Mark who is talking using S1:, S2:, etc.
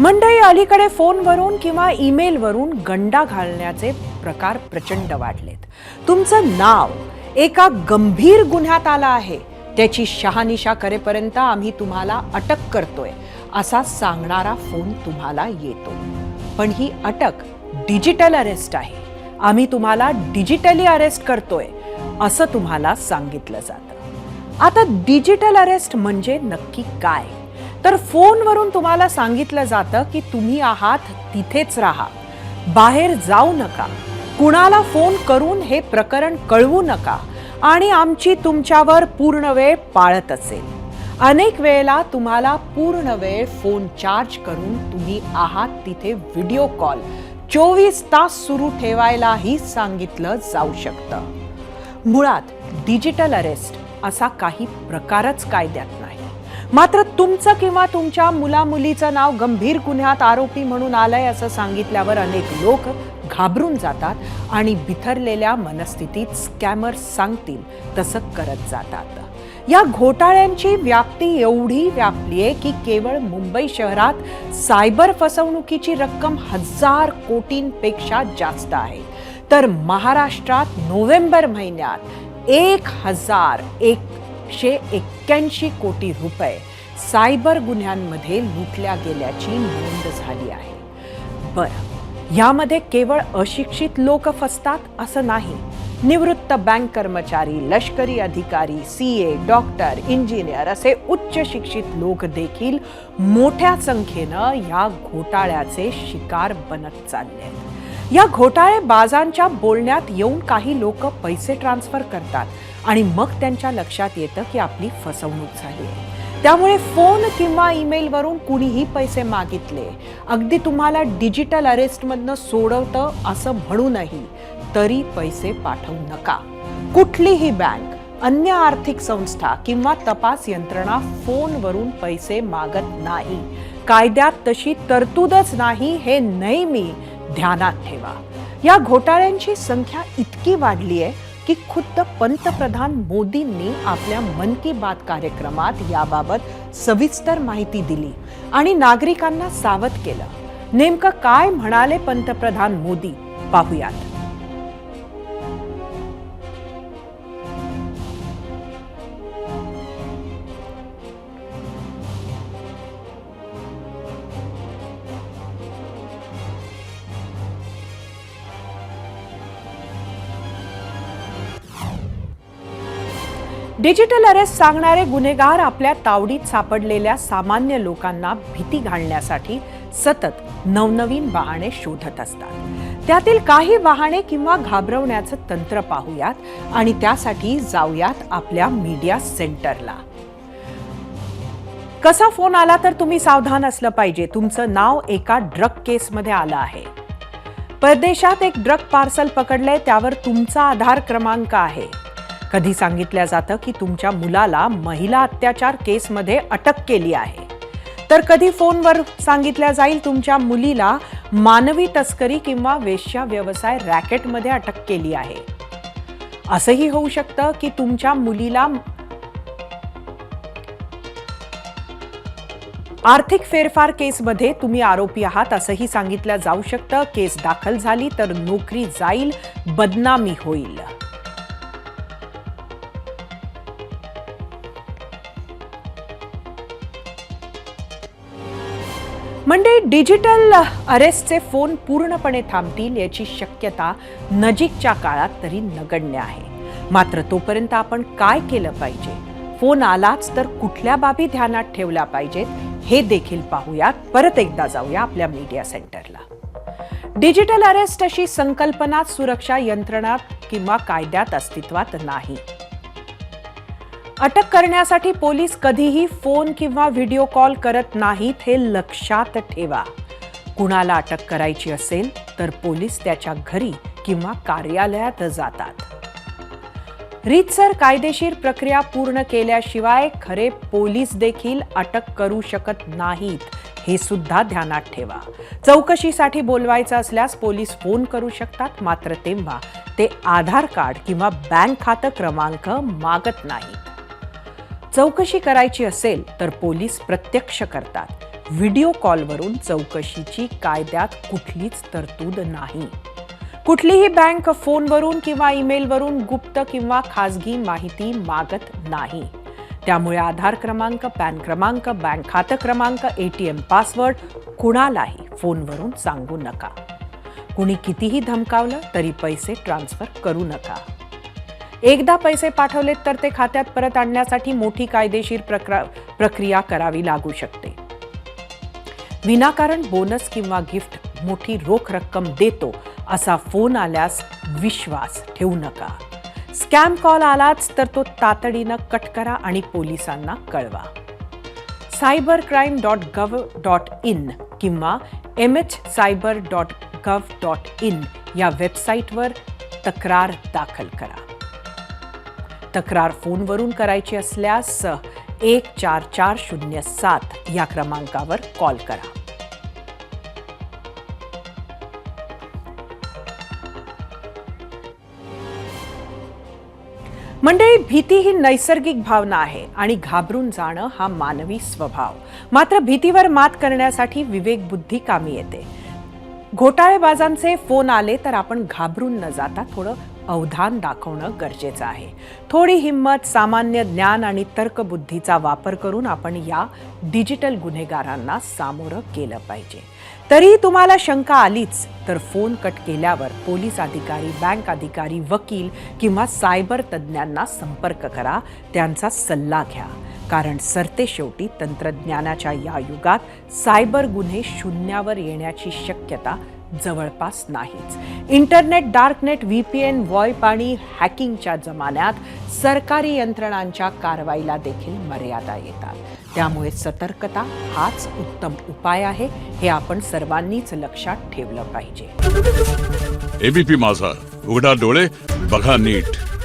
S1: मंडळी अलीकडे फोनवरून किंवा ईमेलवरून गंडा घालण्याचे प्रकार प्रचंड वाढलेत. तुमचं नाव एका गंभीर गुन्ह्यात आलं आहे. त्याची शहानिशा करेपर्यंत आम्ही तुम्हाला अटक करतोय असा सांगणारा फोन तुम्हाला येतो. पण ही अटक डिजिटल अरेस्ट आहे. आम्ही तुम्हाला डिजिटली अरेस्ट करतोय असं तुम्हाला सांगितलं जातं. आता डिजिटल अरेस्ट म्हणजे नक्की काय? तर फोनवरून तुम्हाला सांगितलं जातं की तुम्ही आहात तिथेच राहा. बाहेर जाऊ नका. कुणाला फोन करून हे प्रकरण कळवू नका. आणि आमची तुमच्यावर पूर्ण वेळ पाळत असेल. अनेक वेळेला तुम्हाला पूर्ण वेळ फोन चार्ज करून तुम्ही आहात तिथे व्हिडिओ कॉल. चोवीस तास सुरू ठेवायलाही सांगितलं जाऊ शकतं. मुळात डिजिटल अरेस्ट असा काही प्रकारच कायद्यात मात्र तुमचं किंवा तुमच्या मुलामुलीचं नाव गंभीर गुन्ह्यात आरोपी म्हणून आलंय असं सांगितल्यावर अनेक लोक घाबरून जातात आणि बिथरलेल्या मनस्थितीत स्कॅमर सांगतील तसं करत जातात. या घोटाळ्यांची व्याप्ती एवढी व्यापली आहे की केवळ मुंबई शहरात सायबर फसवणुकीची रक्कम हजार कोटींपेक्षा जास्त आहे. तर महाराष्ट्रात नोव्हेंबर महिन्यात एक हजार एकशे एक्क्याऐंशी कोटी रुपये सायबर गुन्ह्यांमध्ये लुटल्या गेल्याची नोंद झाली आहे. बरं यामध्ये केवळ अशिक्षित लोक फसतात असं नाही. निवृत्त बँक कर्मचारी लष्करी अधिकारी सी ए डॉक्टर इंजिनियर असे उच्च शिक्षित लोक देखील मोठ्या संख्येनं या घोटाळ्याचे शिकार बनत चालले आहेत. या घोटाळे बाजांच्या बोलण्यात येऊन काही लोक पैसे ट्रान्सफर करतात आणि मग त्यांच्या लक्षात येतं की आपली फसवणूक झाली आहे. त्यामुळे फोन किंवा ईमेलवरून कुणीही पैसे मागितले. अगदी तुम्हाला डिजिटल अरेस्टमधनं सोडवतं असं म्हणूनही तरी पैसे पाठवू नका. कुठलीही बँक अन्य आर्थिक संस्था किंवा तपास यंत्रणा फोनवरून पैसे मागत नाही. कायद्यात तशी तरतूदच नाही हे नेहमी ध्यानात ठेवा. या घोटाळ्यांची संख्या इतकी वाढली आहे की खुद्द पंतप्रधान मोदींनी आपल्या मन की बात कार्यक्रमात याबाबत सविस्तर माहिती दिली आणि नागरिकांना सावध केलं. नेमकं काय म्हणाले पंतप्रधान मोदी? पाहुयात. डिजिटल अरेस्ट सांगणारे गुन्हेगार आपल्या तावडीत सापडलेल्या सामान्य लोकांना भीती घालण्यासाठी सतत नवनवीन बहाणे शोधत असतात. त्यातील काही बहाणे किंवा घाबरवण्याचं तंत्र पाहूयात आणि त्यासाठी जाऊयात आपल्या मीडिया सेंटरला. कसा फोन आला तर तुम्ही सावधान असलं पाहिजे. तुमचं नाव एका ड्रग केसमध्ये आलं आहे. परदेशात एक ड्रग पार्सल पकडलंय त्यावर तुमचा आधार क्रमांक आहे. कधी सांगितलं जातं की तुमच्या मुलाला महिला अत्याचार केसमध्ये अटक केली आहे. तर कधी फोनवर सांगितल्या जाईल तुमच्या मुलीला मानवी तस्करी किंवा वेश्या व्यवसाय रॅकेटमध्ये अटक केली आहे. असंही होऊ शकतं की तुमच्या मुलीला आर्थिक फेरफार केसमध्ये तुम्ही आरोपी आहात असंही सांगितलं जाऊ शकतं. केस दाखल झाली तर नोकरी जाईल बदनामी होईल. म्हणजे डिजिटल अरेस्टचे फोन पूर्णपणे थांबतील याची शक्यता नजीकच्या काळात तरी नगण्य आहे. मात्र तोपर्यंत आपण काय केलं पाहिजे? फोन आलाच तर कुठल्या बाबी ध्यानात ठेवल्या पाहिजेत? हे देखील पाहूयात. परत एकदा जाऊया आपल्या मीडिया सेंटरला डिजिटल अरेस्ट अशी संकल्पना सुरक्षा यंत्रणात किंवा कायद्यात अस्तित्वात नाही. अटक करण्यासाठी पोलीस कधीही फोन किंवा व्हिडिओ कॉल करत नाहीत हे लक्षात ठेवा. कुणाला अटक करायची असेल तर पोलीस त्याच्या घरी किंवा कार्यालयात जातात. रीतसर कायदेशीर प्रक्रिया पूर्ण केल्याशिवाय खरे पोलीस देखील अटक करू शकत नाहीत हे सुद्धा ध्यानात ठेवा. चौकशीसाठी बोलवायचं असल्यास पोलीस फोन करू शकतात मात्र तेव्हा ते आधार कार्ड किंवा बँक खातं क्रमांक मागत नाहीत. चौकशी करायची असेल तर पोलीस प्रत्यक्ष करतात. व्हिडिओ कॉलवरून चौकशीची कायद्यात कुठलीच तरतूद नाही. कुठलीही बँक फोनवरून किंवा ईमेलवरून गुप्त किंवा खाजगी माहिती मागत नाही. त्यामुळे आधार क्रमांक पॅन क्रमांक बँक खातं क्रमांक एटीएम पासवर्ड कुणालाही फोनवरून सांगू नका. कुणी कितीही धमकावलं तरी पैसे ट्रान्सफर करू नका. एकदा पैसे पाठवलेत तर ते खात्यात परत आणण्यासाठी मोठी कायदेशीर प्रक्रिया करावी लागू शकते. विनाकारण बोनस किंवा गिफ्ट मोठी रोख रक्कम देतो असा फोन आल्यास विश्वास ठेवू नका. स्कॅम कॉल आलाच तर तो तातडीनं कट करा आणि पोलिसांना कळवा. Cyber crime dot gov dot in किंवा M H cyber dot gov dot in या वेबसाईटवर तक्रार दाखल करा. तक्रार फोनवरून करायची असल्यास एक चार चार शून्य सात या क्रमांकावर कॉल करा. मंडळी भीती ही नैसर्गिक भावना आहे आणि घाबरून जाणं हा मानवी स्वभाव. मात्र भीतीवर मात करण्यासाठी विवेक बुद्धी कामी येते. घोटाळेबाजांचे फोन आले तर आपण घाबरून न जाता थोडं अवधान दाखवणं गरजेचं आहे. थोडी हिंमत सामान्य ज्ञान आणि तर्कबुद्धीचा वापर करून आपण या डिजिटल गुन्हेगारांना सामोरं केलं पाहिजे. तरी तुम्हाला शंका आलीच तर फोन कट केल्यावर पोलीस अधिकारी बँक अधिकारी वकील किंवा सायबर तज्ज्ञांना संपर्क करा त्यांचा सल्ला घ्या. कारण सरते शेवटी तंत्रज्ञानाच्या या युगात सायबर गुन्हे शून्यावर येण्याची शक्यता जवळपास नाहीच. Internet darknet V P N VoIP आणि हॅकिंगच्या जमान्यात सरकारी यंत्रणांच्या कारवाईला देखील मर्यादा येतात. त्यामुळे सतर्कता हाच उत्तम उपाय आहे हे आपण सर्वांनीच लक्षात ठेवलं पाहिजे.
S2: एबीपी माझा. उघडा डोळे बघा नीट.